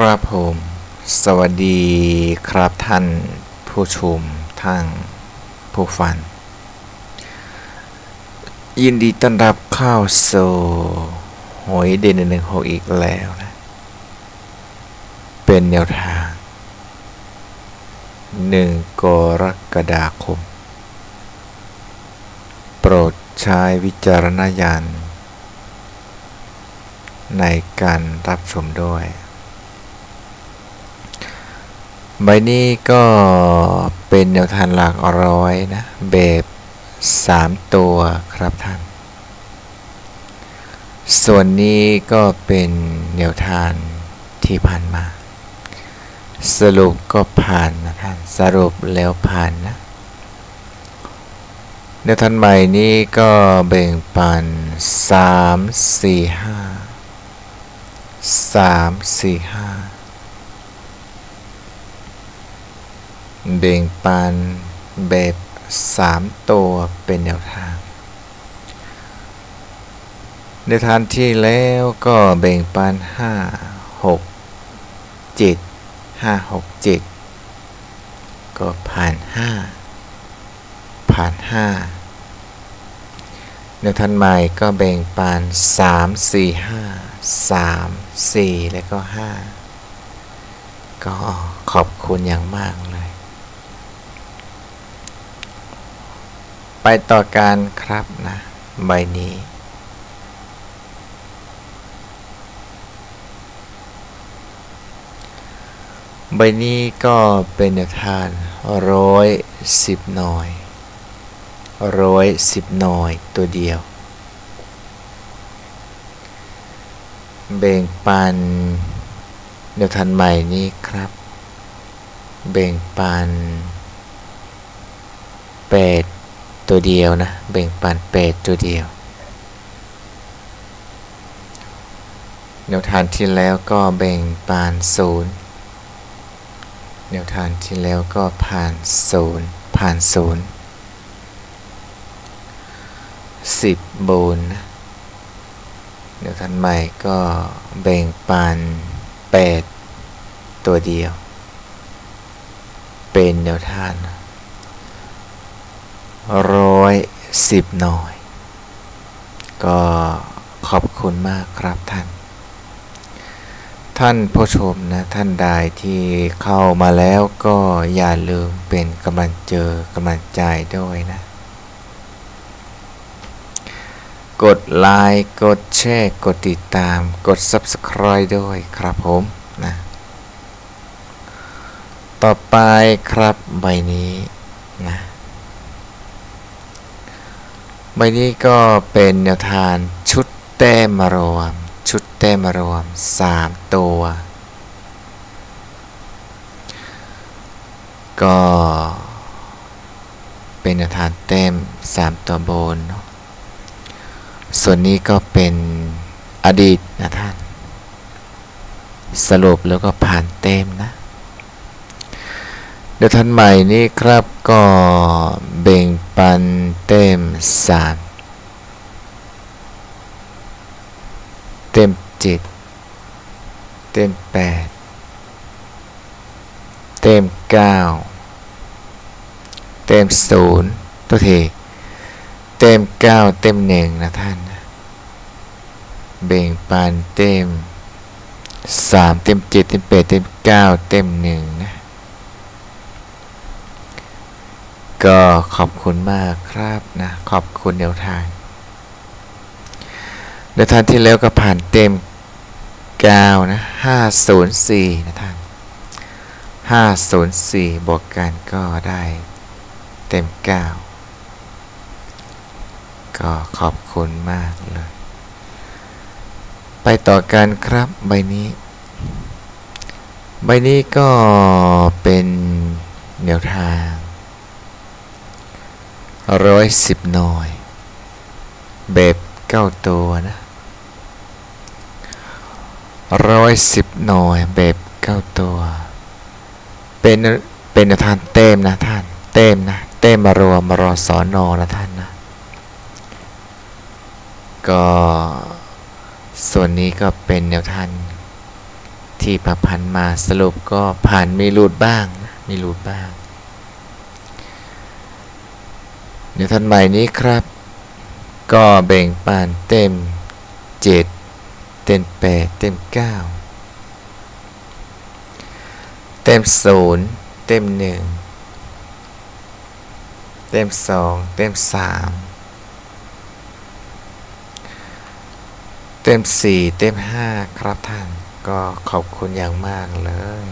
ครับผม สวัสดีครับท่านผู้ชมทั้งผู้ฟัง ยินดีต้อนรับเข้าสู่หวยเด่นหนึ่งหกอีกแล้วนะ เป็นแนวทางหนึ่งกรกฎาคม โปรดใช้วิจารณญาณในการรับชมด้วย ใบนี้ก็เป็นแนวทางหลักร้อยนะ แบบ3 ตัวครับท่าน ส่วนนี้ก็เป็นแนวทางที่ผ่านมา สรุปก็ผ่านนะท่าน สรุปแล้วผ่านนะแนวทางใหม่นี้ก็แบ่งปัน 3 4 5 3 4 5 แบ่งปันแบบ3 ตัวเป็นแนวทาง ในทางที่แล้วก็แบ่งปัน5 6 7 5 6 7 ก็ผ่าน 5 ผ่าน 5 ในทางใหม่ก็แบ่งปัน3 4 5 3 4 แล้วก็ 5 ก็ขอบคุณอย่างมากเลย ไปต่อการครับนะใบนี้ ใบนี้ก็เป็นทางร้อยสิบหน่อยร้อยสิบหน่อยตัวเดียวแบ่งปันแนวทางใหม่นี้ครับแบ่งปันแปด ตัวเดียวนะแบ่งปันแปดตัวเดียวแนวทางที่แล้วก็แบ่งปันศูนย์แนวทางที่แล้วก็ผ่านศูนย์ผ่านศูนย์สิบโบนนะแนวทางใหม่ก็แบ่งปันแปดตัวเดียว เป็นแนวทาง ร้อยสิบหน่อย ก็ขอบคุณมากครับท่าน ท่านผู้ชมนะท่านใดที่เข้ามาแล้วก็อย่าลืมเป็นกำลังเจอกำลังใจด้วยนะ กดไลค์กดแชร์กดติดตามกด Subscribe ด้วยครับผมนะต่อไปครับใบนี้นะ ใบนี้ก็เป็นแนวทางชุดแต้มรวม ชุดแต้มรวม 3 ตัว ก็เป็นแนวทางแต้ม 3 ตัวบน ส่วนนี้ก็เป็นอดีตนะท่าน สรุปแล้วก็ผ่านเต็มนะ เดี๋ยวท่านใหม่นี้ครับก็แบ่งปันเต็มสามเต็มเจ็ดเต็มแปดเต็มเก้าเต็มศูนย์ตัวทีเต็มเก้าเต็มหนึ่งนะท่านนะแบ่งปันเต็มสามเต็มเจ็ดเต็มแปดเต็มเก้าเต็มหนึ่งนะ ก็ขอบคุณมากครับนะขอบคุณแนวทางแนวทางที่แล้วก็ผ่านเต็ม9นะ504 นะท่าน 504 บวกกันก็ได้เต็ม 9 ก็ขอบคุณมากเลย ไปต่อกันครับใบนี้ ใบนี้ก็เป็นแนวทาง ร้อยสิบหน่อยแบบเก้าตัวนะร้อยสิบหน่อยแบบเก้าตัว เป็นเป็นแนวทางเต็มนะท่าน เต็มนะ เต็มมารวมมารอสอนอนะท่านนะ ก็ส่วนนี้ก็เป็นแนวทางทที่ผ่านธ์มาสรุปก็ผ่านมีหลุดบ้างนะมีหลุดบ้าง เดี๋ยวท่านใหม่นี้ครับ ก็แบ่งปันเต็ม 7 เต็ม 8 เต็ม 9 เต็ม 0 เต็ม 1 เต็ม 2 เต็ม 3 เต็ม 4 เต็ม 5 ครับท่าน ก็ขอบคุณอย่างมากเลย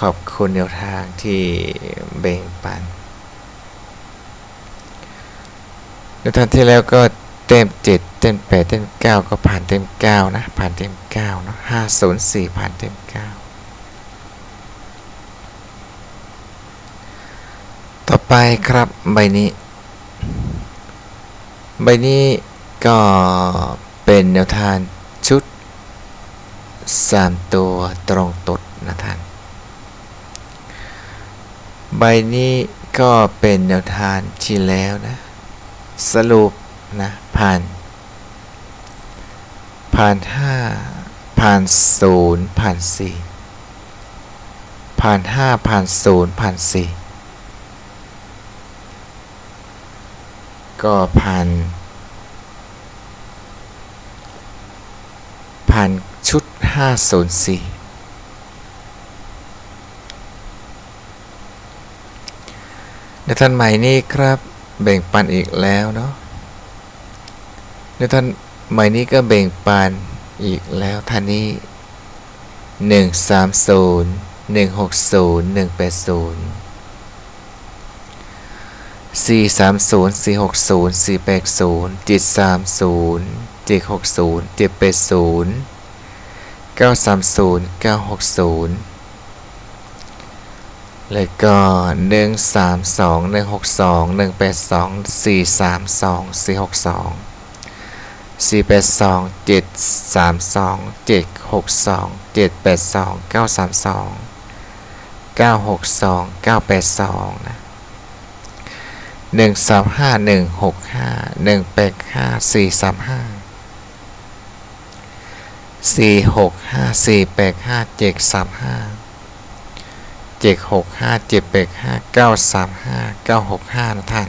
ขอบคุณแนวทางที่แบ่งปัน ในทางที่แล้วก็เต็ม7เต็ม8เต็ม9ก็ผ่านเต็ม9นะ ผ่านเต็ม9เนอะ504ผ่านเต็ม9ต่อไปครับใบนี้ ใบนี้ก็เป็นแนวทางชุด3ตัวตรงตดนะท่าน ใบนี้ก็เป็นแนวทางที่แล้วนะ สรุปนะผ่าน ผ่านห้าผ่านศูนย์ผ่านสี่ผ่านห้าผ่านศูนย์ผ่านสี่ก็ผ่านผ่านชุด 504ในท่านใหม่นี้ครับ แบ่งปันอีกแล้วเนาะในท่านใหม่นี้ก็แบ่งปันอีกแล้วท่านนี้ 130 160 180 430 460 480 730 760 780 930 960 แล้วก็ 1 3 2 1 6 2 1 8 2 4 3 2 4 6 2 4 8 2 7 3 2 7 6 2 7 8 2 9 3 2 9 6 2 9 8 2นะ1 3 5 1 6 5 1 8 5 4 3 5 4 6 5 4 8 5 7 3 5 เจ็ดสามห้าเจ็ดหกห้าเจ็ดแปดห้าเก้าสามห้าเก้าหกห้านะท่าน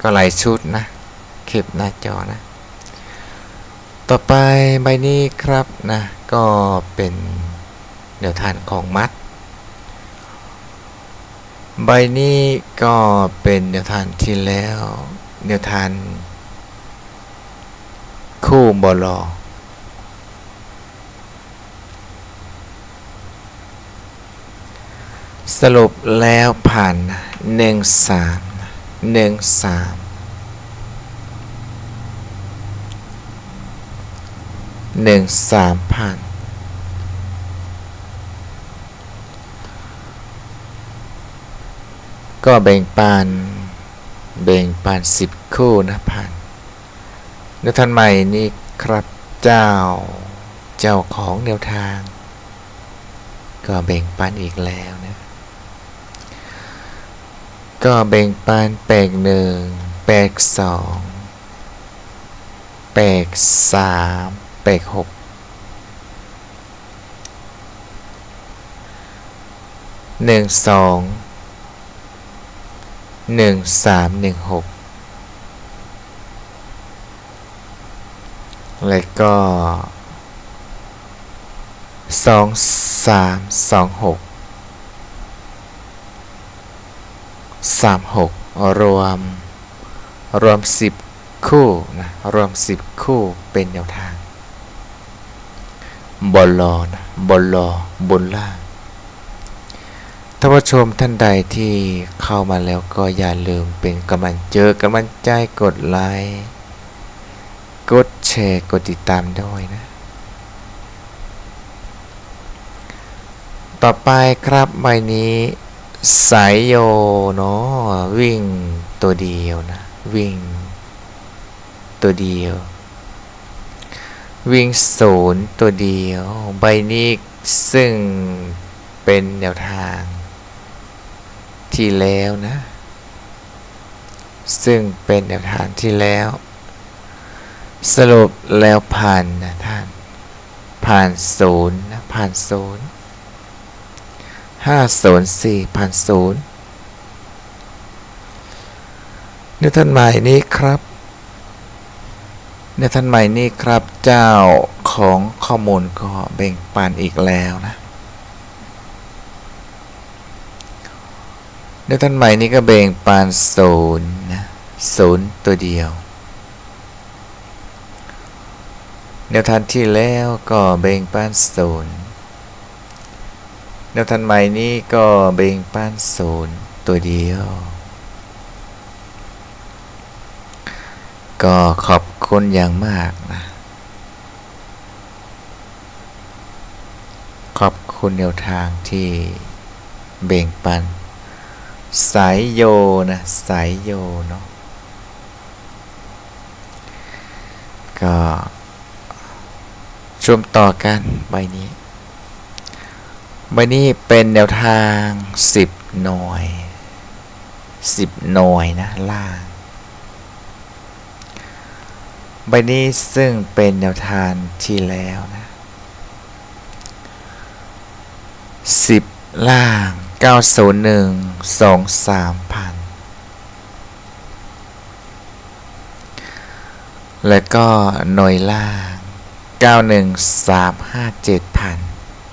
ก็หลายชุดนะเข็บหน้าจอนะ ต่อไปใบนี้ครับนะก็เป็นแนวทางของมัด ใบนี้ก็เป็นแนวทางที่แล้วแนวทางคู่บอลอ สรุปแล้วผ่านหนึ่งสามหนึ่งสามหนึ่งสามผ่านก็แบ่งปันแบ่งปันสิบคู่นะผ่านแล้วท่านใหม่นี่ครับเจ้าเจ้าของแนวทาง ก็แบ่งปันอีกแล้วนะ ก็แบ่งปันแปลกหนึ่งแปลกสองแปลกสามแปลกหกหนึ่งสองหนึ่งสามหนึ่งหกแล้วก็สองสามสองหก สามหกรวม รวมสิบคู่นะรวมสิบคู่เป็นแนวทางบอลลอนะบอลลอบนล่างท่านผู้ชมท่านใดที่เข้ามาแล้วก็อย่าลืมเป็นกำลังเจอกำลังใจกดไลค์กดแชร์กดติดตามด้วยนะ ต่อไปครับใบนี้ สายโยเนาะวิ่งตัวเดียวนะ วิ่ง ตัวเดียว วิ่งศูนย์ตัวเดียว ใบนี้ซึ่งเป็นแนวทาง ที่แล้วนะ ซึ่งเป็นแนวทางที่แล้ว สรุปแล้วผ่านนะท่าน ผ่านศูนย์นะผ่านศูนย์ ห้าศูนย์สี่ผ่านศูนย์เนื้อท่านใหม่นี้ครับเนื้อท่านใหม่นี้ครับเจ้าของข้อมูลก็แบ่งปันอีกแล้วนะเนื้อท่านใหม่นี้ก็แบ่งปันศูนย์นะศูนย์ตัวเดียวแนวทางที่แล้วก็เบ่งปันศูนย์ แนวทางใหม่นี้ก็เบ่งปันศูนย์ตัวเดียว ก็ขอบคุณอย่างมากนะ ขอบคุณแนวทางที่เบ่งปัน สายโยนะ สายโยเนาะก็ชมต่อกันใบนี้ ใบนี้เป็นแนวทาง 10 หน่วย 10 หน่วยนะล่าง ใบนี้ซึ่งเป็นแนวทางที่แล้วนะ 10 ล่าง 901 2 3พันแล้วก็หน่วยล่าง 91 357พัน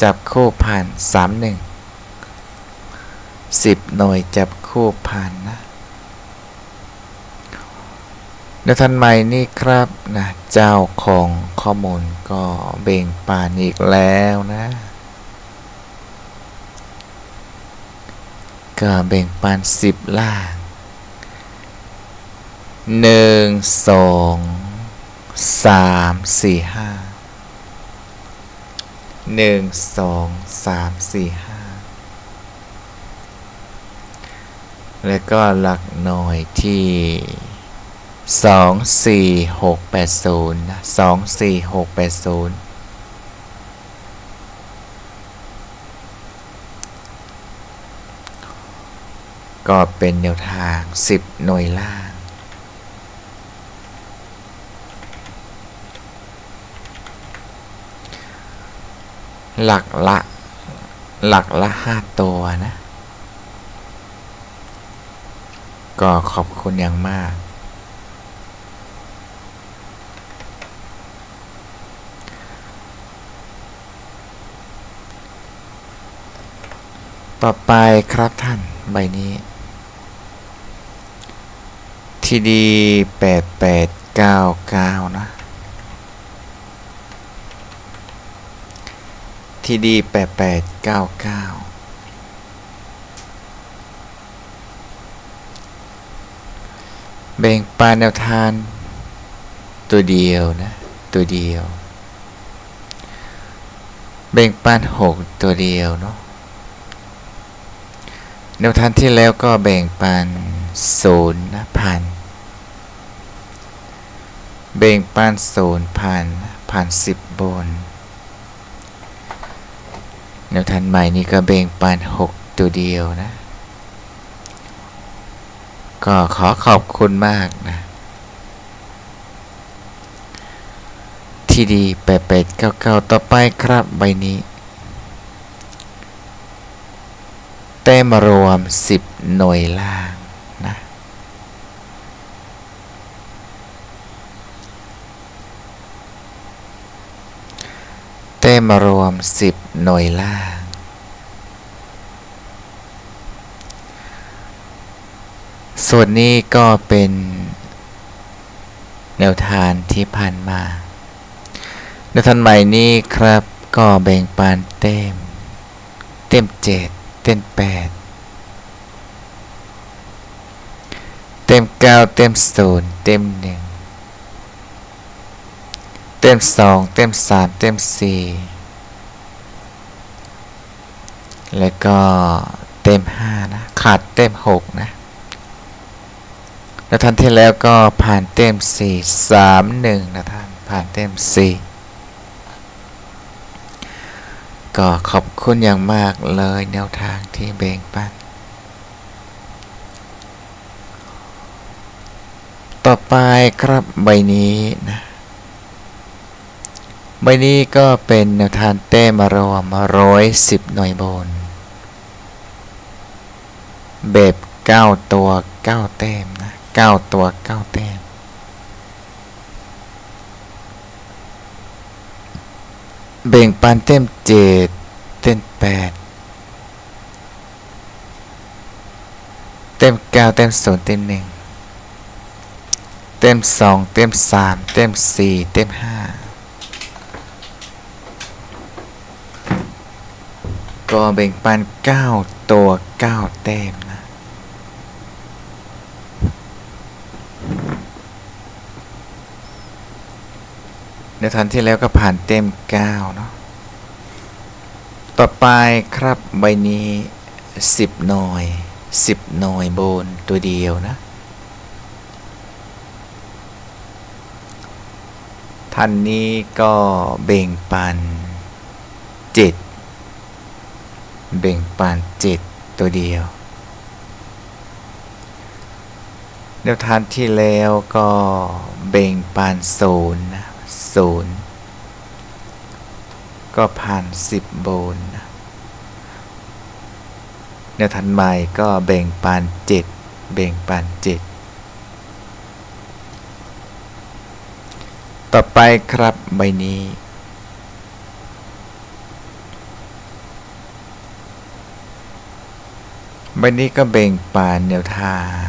จับคู่พัน31 10 หน่วยจับคู่พันนะในทันใหม่นี่ครับนะเจ้าของข้อมูลก็เบ่งปานอีกแล้วนะ ก็เบ่งปานสิบล่างหนึ่งสองสามสี่ห้า หนึ่งสองสามสี่ห้าแล้วก็หลักหน่วยที่สองสี่หกแปดศูนย์สองสี่หกแปดศูนย์ก็เป็นแนวทางสิบหน่วยล่าง หลักละ หลักละห้าตัวนะ ก็ขอบคุณอย่างมาก ต่อไปครับท่านใบนี้ ทีดีแปดแปดเก้าเก้านะ ทีดีแปดแปดเก้าเก้าแบ่งปานแนวทานตัวเดียวนะ ตัวเดียว แบ่งปานหกตัวเดียวเนาะแนวทางที่แล้วก็แบ่งปันศูนย์นะพันแบ่งปันศูนย์พันพันสิบบน แนวทางใหม่นี้ก็เบ่งปันหกตัวเดียวนะ ก็ขอขอบคุณมากนะ ที่ดีแปดแปดเก้าเก้าต่อไปครับใบนี้เต็มรวม 10 หน่วยล่างนะ เต็มรวม 10 หน่วยล่าง ส่วนนี้ก็เป็นแนวทางที่ผ่านมาแนวทางใหม่นี้ครับก็แบ่งปันเต็ม เต็มเจ็ดเต็มแปดเต็มเก้าเต็มศูนย์เต็มหนึ่ง ต็มสองเต็มสามเต็มสี่แล้วก็เต็มห้านะขาดเต็มหกนะแล้วท่านที่แล้วก็ผ่านเต็มสี่สามหนึ่งนะท่านผ่านเต็มสี่ก็ขอบคุณอย่างมากเลยแนวทางที่แบ่งปันต่อไปครับใบนี้นะ ใบนี้ก็เป็นแนวทานแต้มารวมร้อยสิบหน่วยบนแบบเก้าตัวเก้าแต้มนะเก้าตัวเก้าแต้ม เบ่งปันเต็มเจ็ดเต็มแปดเต็มเก้าเต็มศูนย์เต็มหนึ่งเต็มสองเต็มสามเต็มสี่เต็มห้า ก็เบ่งปันเก้าตัวเก้าเต็มนะในทันที่แล้วก็ผ่านเต็มเก้าเนาะ ต่อไปครับใบนี้สิบหน่อยสิบหน่อยโบนตัวเดียวนะท่านนี้ก็เบ่งปันเจ็ด เบ่งปันเจ็ดตัวเดียวแนวทานที่แล้วก็เบ่งปานศูนย์นะศูนย์ก็ผ่านสิบโบนนะแนวทานใหม่ก็เบ่งปานเจ็ดเบ่งปานเจ็ดต่อไปครับใบนี้ ใบนี้ก็เบ่งปานแนวทาง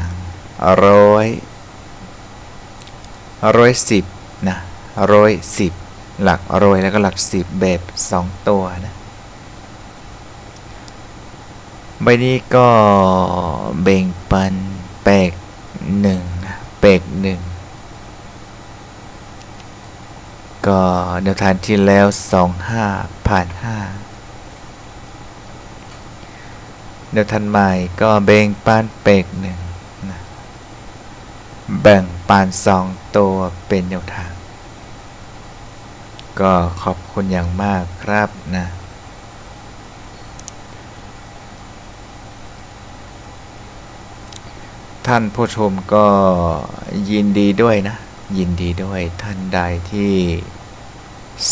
ร้อยร้อยสิบนะร้อยสิบหลักร้อยแล้วก็หลักสิบแบบสองตัวนะใบนี้ก็เบ่งปันแปกหนึ่งแปกหนึ่งก็แนวทางที่แล้วสองห้าผ่านห้า แนวทันใหม่ก็เบ่งปานเปกหนึ่งนะแบ่งปานสองตัวเป็นแนวทาง ก็ขอบคุณอย่างมากครับนะท่านผู้ชมก็ยินดีด้วยนะ ยินดีด้วยท่านใดที่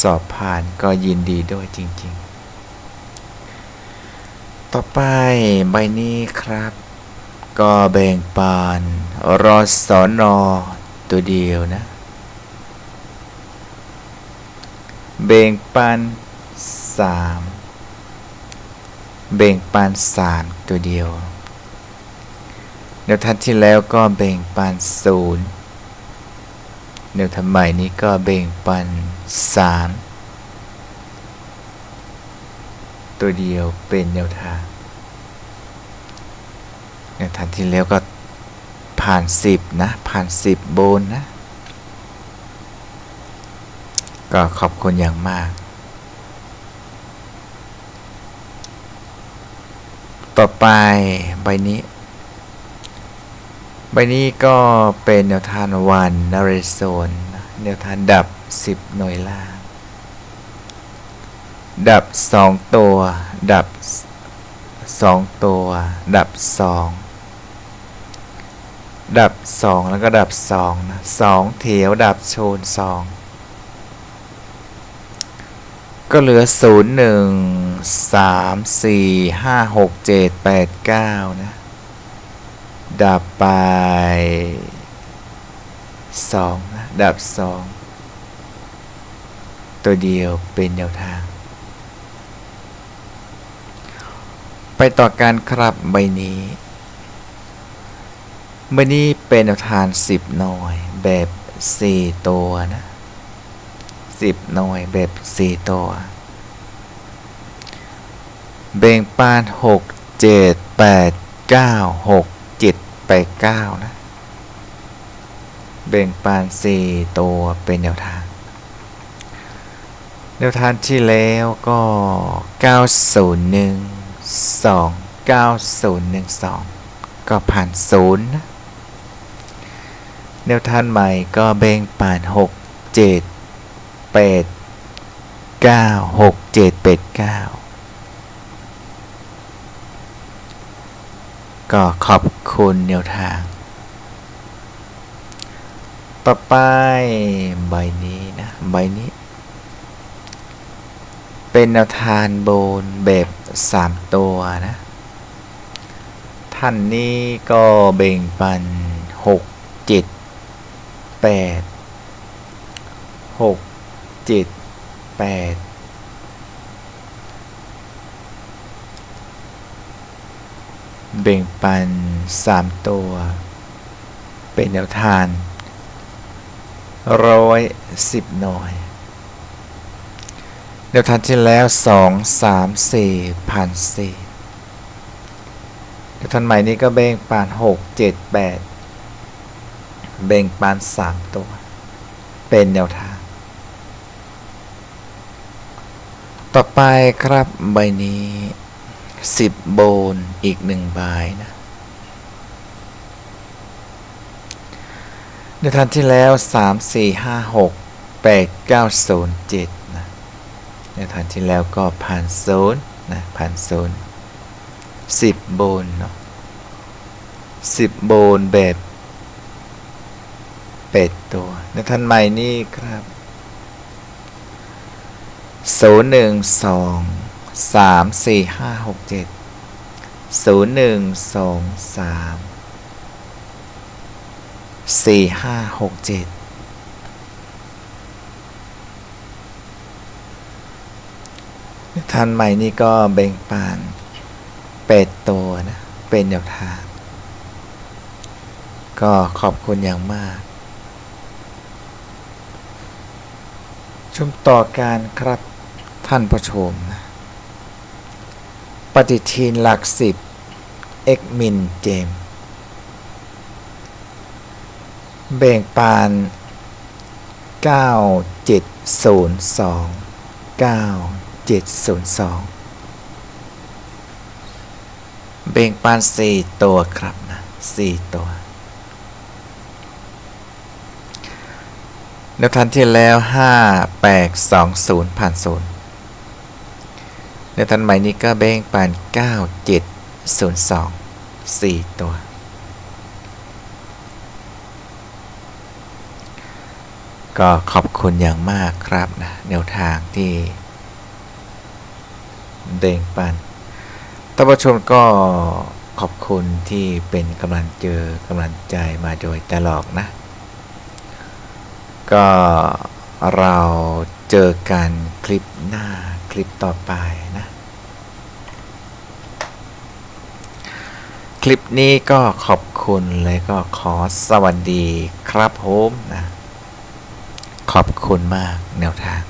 สอบผ่านก็ยินดีด้วยจริง ๆ ต่อไปใบนี้ครับ ก็แบ่งปานรอสอนอตัวเดียวนะเบ่งปันสามเบ่งปันสามตัวเดียวเดี๋ยวทันที่แล้วก็เบ่งปันศูนย์เดี๋ยวทำใหม่นี้ก็เบ่งปันสาม ตัวเดียวเป็นแนวทางเดียวทันที่แล้วก็ผ่านสิบนะ ผ่านสิบโบนนะ ก็ขอบคุณอย่างมาก ต่อไปใบนี้ ใบนี้ก็เป็นแนวทานวันนเรโซนแนวทานดับ 10 หน่วยล่าง ดับสองตัว ดับสองตัว ดับสองดับสองแล้วก็ดับสองนะสองเถวดับโชนสองก็เหลือศูนย์หนึ่งสามสี่ห้าหกเจ็ดแปดเก้านะ ดับไปสองนะ ดับสองตัวเดียวเป็นแนวทาง ไป ไปต่อการครับใบนี้ใบนี้เป็นทานสิบหน่อยแบบสี่ตัวนะสิบหน่อยแบบสี่ตัว เบ่งปานหกเจ็ดแปดเก้าหกเจ็ดไปเก้านะ เบ่งปานสี่ตัวเป็นแนวทางแนวทางที่แล้วก็เก้าศูนย์หนึ่ง 2 9012 ก็ผ่านศูนย์นะ แนวทางใหม่ก็เบ่งปาน 6 7 8 9 6 7 8 9 ก็ขอบคุณแนวทาง ต่อไปใบนี้นะ ใบนี้ เป็นแนวทานโบนแบบ สามตัวนะ ท่านนี้ก็เบ่งปันหกเจ็ดแปดหกเจ็ดแปดเบ่งปันสามตัว เป็นแนวทานร้อยสิบหน่อย แนวทานที่แล้วสองสามสี่พันสี่แนวทานใหม่นี้ก็เบ่งปานหกเจ็ดแปดเบ่งปานสามตัว เป็นแนวทาง ต่อไปครับใบนี้สิบโบนอีกหนึ่งใบนะในทันที่แล้ว3 4 5 6 8 9 0 7นะ ในทันที่แล้วก็ผ่านโซนนะผ่านโซนสิบโบนเนาะสิบโบนแบบเป็ดตัวในทันใหม่นี่ครับศูนย์หนึ่งสองสามสี่ห้าหกเจ็ดศูนย์หนึ่งสองสามสี่ห้าหกเจ็ด ทันใหม่นี่ก็เบ่งปานเป็ดตัวนะ เป็นแนวทาง ก็ขอบคุณอย่างมาก ชมต่อการครับท่านผู้ชมนะปฏิทินหลักสิบเอ็กมินเจม เบ่งปาน 9702 702 เบ่งปาน4ตัวครับนะ4ตัวในทันที่แล้ว5 8 2 0ผ่านศูนย์ในทันใหม่นี้ก็เบ่งปาน9 7 0 2 4ตัวก็ขอบคุณอย่างมากครับนะแนวทางที่ เดงปันท่านผู้ชมก็ขอบคุณที่เป็นกำลังเจอกำลังใจมาโดยตลอดนะ ก็เราเจอกันคลิปหน้าคลิปต่อไปนะ คลิปนี้ก็ขอบคุณเลยก็ขอสวัสดีครับผมนะ ขอบคุณมากแนวทาง